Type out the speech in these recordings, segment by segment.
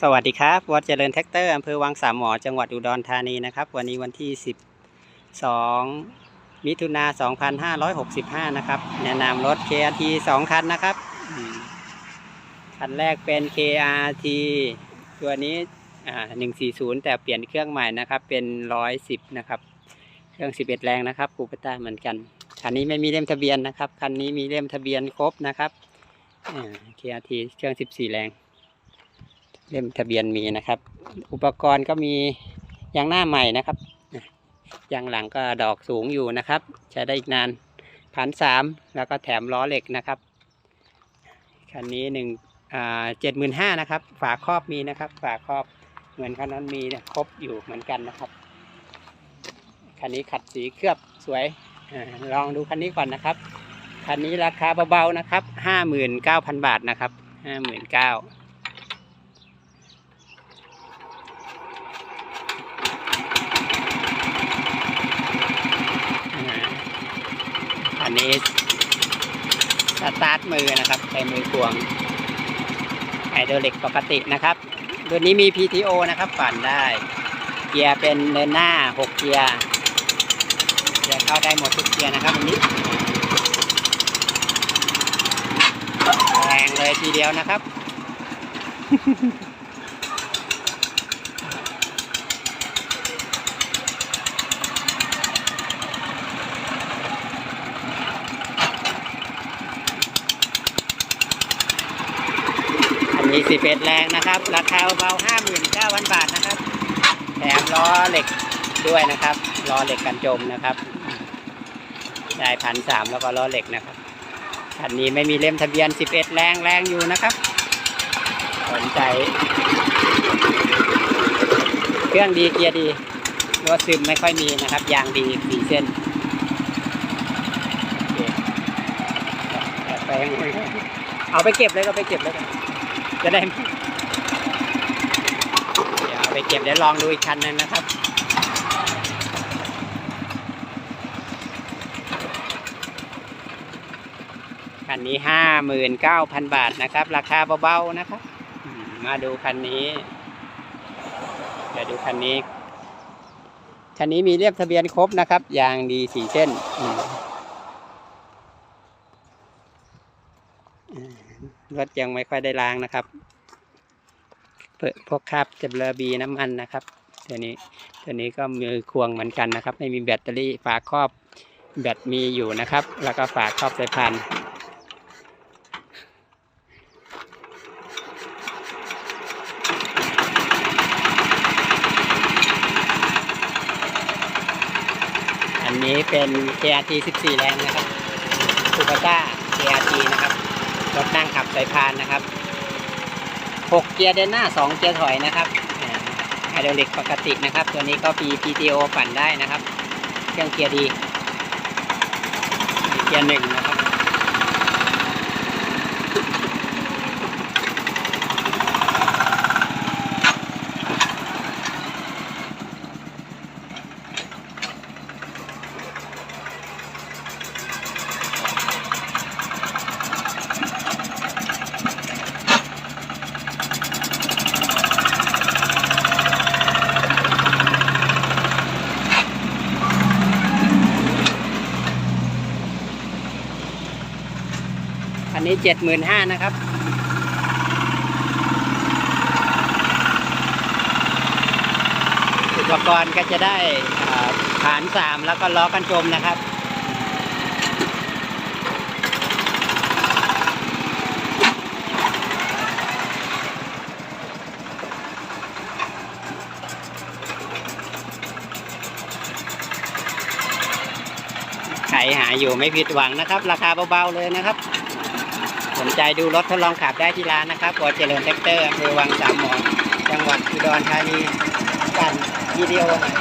สวัสดีครับ วัดเจริญแท็กเตอร์อำเภอวังสามหมอ จังหวัดอุดรธานีนะครับ วันนี้วันที่ 12 มิถุนา2565 นะครับ แนะนำรถ KRT 2 คันนะครับ คันแรกเป็น KRT ตัวนี้อ่า140 แต่เปลี่ยนเครื่องใหม่นะครับ เป็น 110 นะครับ เครื่อง 11 แรงนะครับคูปต้าเหมือนกัน คันนี้ไม่มีเล่มทะเบียนนะครับ คันนี้มีเล่มทะเบียนครบนะครับ KRT เครื่อง 14 แรง เล่มทะเบียนมีนะครับ อุปกรณ์ก็มียางหน้าใหม่นะครับยางหลังก็ดอกสูงอยู่นะครับ ใช้ได้อีกนานพันสามแล้วก็แถมล้อเหล็กนะครับคันนี้หนึ่งเจ็ดหมื่นห้านะครับ ฝาครอบมีนะครับ ฝาครอบเหมือนคันนั้นมีครบอยู่เหมือนกันนะครับคันนี้ขัดสีเคลือบสวยอลองดูคันนี้ก่อนนะครับคันนี้ราคาเบาๆนะครับห้าหมื่นเก้าพันบาทนะครับห้าหมื่นเก้า นี้สตาร์ทมือนะครับใช้มือควงไฮดรอลิกปกตินะครับตัวนี้มี PTO นะครับปั่นได้ เกียร์เป็นเดินหน้า 6 เกียร์เกียร์เข้าได้หมดทุกเกียร์นะครับอันนี้แรงเลยทีเดียวนะครับ อันนี้สิบเอ็ ดแรงนะครับ ราคาเบาห้าหมื่นเก้าพันบาทนะครับ แถมล้อเหล็กด้วยนะครับล้อเหล็กกันจมนะครับ ได้พันสามแล้วก็ล้อเหล็กนะครับคันนี้ไม่มีเล่มทะเบียนสิบเอ็ดแรงแรงอยู่นะครับ สนใจ เครื่องดีเกียร์ดีรถซึมไม่ค่อยมีนะครับ ยางดีสีเส้นเอาไปเอาไปเก็บเลยก็ไปเก็บเลย จะได้เดี๋ยวไปเก็บเดี๋ยวลองดูอีกคันหนึงนะครับคันนี้ห้าหมื่นเก้าพันบาทนะครับ ราคาเบาๆนะครับมมาดูคันนี้เดี๋ยวดูคันนี้คันนี้มีเรียบทะเบียนครบนะครับ ยางดีสี่เส้นอืมอืม รถยังไม่ค่อยได้ล้างนะครับเปิดพวกคราบจะเบลอบีน้ำมันนะครับตัวนี้ตัวนี้ก็มือควงเหมือนกันนะครับ ไม่มีแบตเตอรี่ฝาครอบแบตมีอยู่นะครับ แล้วก็ฝาครอบสายพานอันนี้เป็น KRT 14 แรงนะครับคูปต้า KRT นะครับ รถนั่งขับสายพานนะครับ 6 เกียร์เดินหน้า 2 เกียร์ถอยนะครับไฮดรอลิกปกตินะครับ ตัวนี้ก็ปี PTO ปั่นได้นะครับ เครื่องเกียร์ดีมีเกียร์หนึ่งนะครับ อันนี้75,000นะครับอุปกรณ์ก็จะได้ฐานสามแล้วก็ล้อกันจมนะครับใครหาอยู่ไม่ผิดหวังนะครับ ราคาเบาๆเลยนะครับ นใจดูรถทดลองขับได้ที่ร้านนะครับปอเจริญแท็กเตอร์อำเภอวังสามหมอจังหวัดอุดรธานีกันวิดีโอหน่อย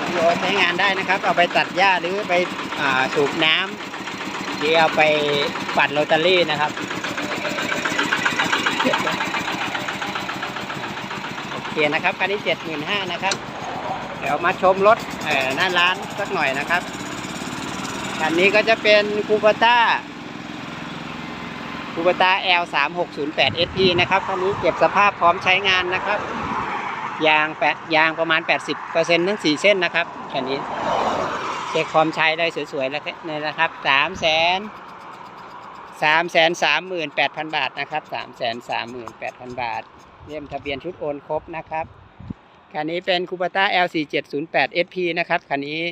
วิดีโอใช้งานได้นะครับ เอาไปตัดหญ้าหรือไปอสูบน้ำหรือเอาไปปั่นโรตารี่นะครับโอเคนะครับคันนี้เจ็ดหมื่นห้านะครับ เดี๋ยวมาชมรถหน้าร้านสักหน่อยนะครับ คันนี้ก็จะเป็นคูปต้าคูปต้า L 3 6 0 8 SP นะครับคันนี้เก็บสภาพพร้อมใช้งานนะครับ ยางแปดยางประมาณ 80%ทั้ง 4 เส้นนะครับคันนี้เช็คความใช้ได้สวยๆแล้วนี่นะครับ3แสน3แสน38,000บาทนะครับ3แสน38,000บาทเล่มทะเบียนชุดโอนครบนะครับคันนี้เป็นคูปต้า L 4 7 0 8 SP นะครับคันนี้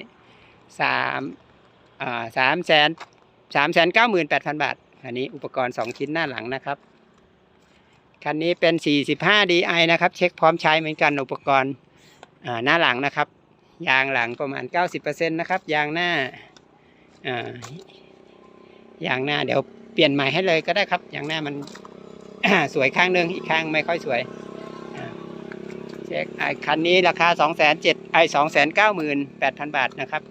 3 อ่า3แสน3แสน98,000บาทคันนี้อุปกรณ์2ชิ้นหน้าหลังนะครับ คันนี้เป็น 45 DI นะครับ เช็คพร้อมใช้เหมือนกันอุปกรณ์หน้าหลังนะครับ ยางหลังประมาณ 90%นะครับ ยางหน้าอ่ายางหน้าเดี๋ยวเปลี่ยนใหม่ให้เลยก็ได้ครับ ยางหน้ามันสวยข้างหนึ่งอีกข้างไม่ค่อยสวยเช็คไอคันนี้ราคา2 7 0 0 0ไอ้2 9 8 0 0 0 บาทนะครับ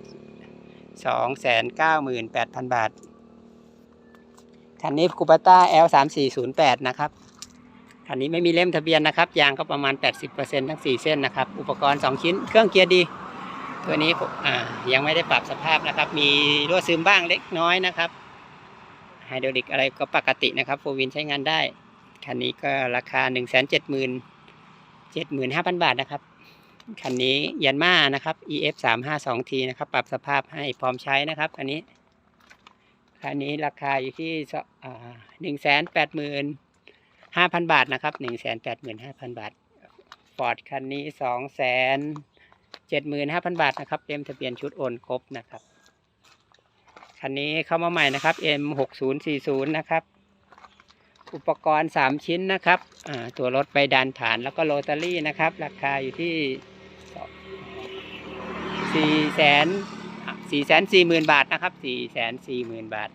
2 9 8 0 0 0 บาท คันนี้คูปต้า L 3 4 0 8นะครับ คันนี้ไม่มีเล่มทะเบียนนะครับ ยางก็ประมาณ 80%ทั้ง 4 เส้นนะครับ อุปกรณ์ 2 ชิ้น เครื่องเกียร์ดี ตัวนี้ผมยังไม่ได้ปรับสภาพนะครับ มีรั่วซึมบ้างเล็กน้อยนะครับ ไฮดรอลิกอะไรก็ปกตินะครับโฟวินใช้งานได้ คันนี้ก็ราคา 1 7 0 0 0 0 75,000 บาทนะครับ คันนี้ยันมานะครับ EF 3 5 2 T นะครับ ปรับสภาพให้พร้อมใช้นะครับคันนี้คันนี้ราคาอยู่ที่หนึ่งแสนแปดหมื่นห้าพันบาทนะครับหนึ่งแสนแปดหมื่นห้าพันบาทฟอร์ดคันนี้สองแสนเจ็ดหมื่นห้าพันบาทนะครับเต็มทะเบียนชุดโอนครบนะครับคันนี้เข้ามาใหม่นะครับ M หกศูนย์สี่ศูนย์นะครับ อุปกรณ์สามชิ้นนะครับตัวรถใบดันฐานแล้วก็โรตารี่นะครับ ราคาอยู่ที่ สี่แสนสี่แสนสี่หมื่นบาทนะครับสี่แสนสี่หมื่นบาท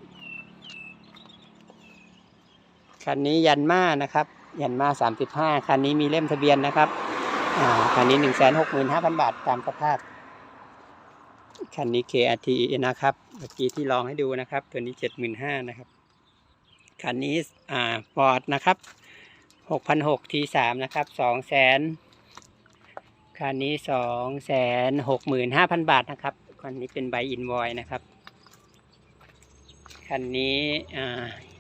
คันนี้ยันมานะครับ ยันมาสามสิบห้าคันนี้มีเล่มทะเบียนนะครับอ่าคันนี้หนึ่งแสนหกหมื่นห้าพันบาทตามสภาพ คันนี้ KRT นะครับ เมื่อกี้ที่ลองให้ดูนะครับ ตัวนี้เจ็ดหมื่นห้านะครับ คันนี้อ่าฟอร์ดนะครับหกพันหกทีสามนะครับสองแสน คันนี้สองแสนหกหมื่นห้าพันบาทนะครับ คันนี้เป็นใบอินวอยนะครับ คันนี้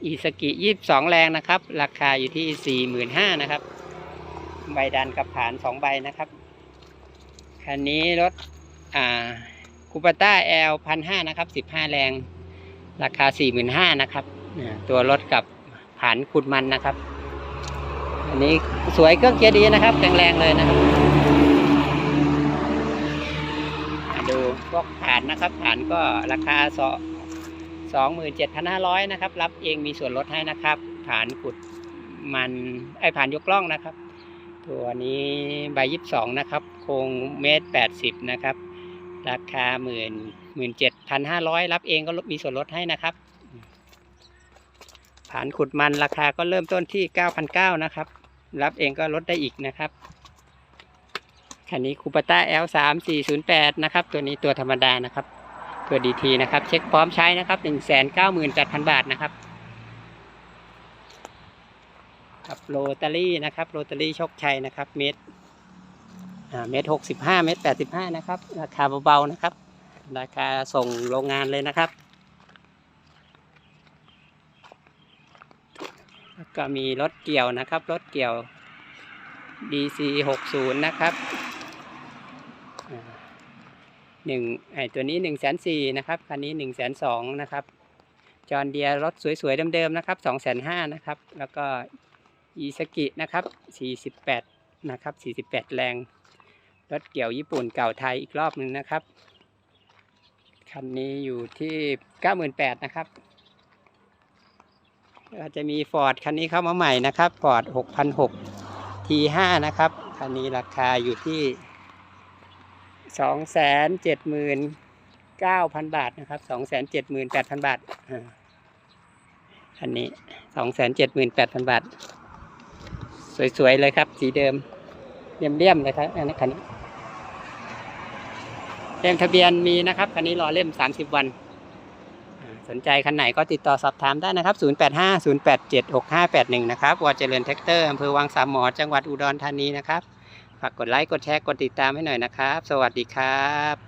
อีสกิยี่สิบสองแรงนะครับ ราคาอยู่ที่สี่หมื่นห้านะครับ ใบดันกับผานสองใบนะครับ คันนี้รถคูปต้าแอลพันห้านะครับสิบห้าแรง ราคาสี่หมื่นห้านะครับ ตัวรถกับผานขุดมันนะครับ อันนี้สวยเครื่องเกียร์ดีนะครับ แข็งแรงเลยนะครับ อ่าดู พวกฐานนะครับฐานก็ราคาสองสองหมื่นเจ็ดพันห้าร้อยนะครับ รับเองมีส่วนลดให้นะครับฐานขุดมันไอ้ผ่านยกล่องนะครับ ตัวนี้ใบยี่สิบสองนะครับ โครงเมตรแปดสิบนะครับ ราคาหมื่นหมื่นเจ็ดพันห้าร้อยรับเองก็มีส่วนลดให้นะครับฐานขุดมันราคาก็เริ่มต้นที่เก้าพันเก้านะครับ รับเองก็ลดได้อีกนะครับ คันนี้คูปต้า L 3 4 0 8นะครับ ตัวนี้ตัวธรรมดานะครับ ตัวดีทีนะครับ เช็คพร้อมใช้นะครับ1 9 8 0 0 0บาทนะครับกับโรตารี่นะครับโรตารี่โชคชัยนะครับ เมตรอ่าเมตรหกสิบห้าเมตรแปดสิบห้านะครับ ราคาเบาๆนะครับ ราคาส่งโรงงานเลยนะครับ ก็มีรถเกี่ยวนะครับ รถเกี่ยว DC หกศูนย์นะครับ หนึ่งไอตัวนี้หนึ่งแสนสี่นะครับคันนี้หนึ่งแสนสองนะครับจอห์นเดียรถสวยๆเดิมๆนะครับสองแสนห้านะครับแล้วก็อีสกินะครับสี่สิบแปดนะครับสี่สิบแปดแรงรถเกี่ยวญี่ปุ่นเก่าไทยอีกรอบหนึ่งนะครับคันนี้อยู่ที่เก้าหมื่นแปดนะครับก็จะมีฟอร์ดคันนี้เข้ามาใหม่นะครับฟอร์ดหกพันหก T5 นะครับคันนี้ราคาอยู่ที่ สองแสนเจ็ดหมื่นเก้าพันบาทนะครับสองแสนเจ็ดหมื่นแปดพันบาทอันนี้สองแสนเจ็ดหมื่นแปดพันบาท สวยๆเลยครับ สีเดิมเลี่ยมๆเลยครับอันนี้คันนี้เล่มทะเบียนมีนะครับคันนี้รอเล่มสามสิบวัน สนใจคันไหนก็ติดต่อสอบถามได้นะครับ 085 087 6581 นะครับวอเจริญแท็กเตอร์อำเภอวังสามหมอจังหวัดอุดรธานีนะครับ ฝากกดไลค์ กดแชร์ กดติดตามให้หน่อยนะครับ สวัสดีครับ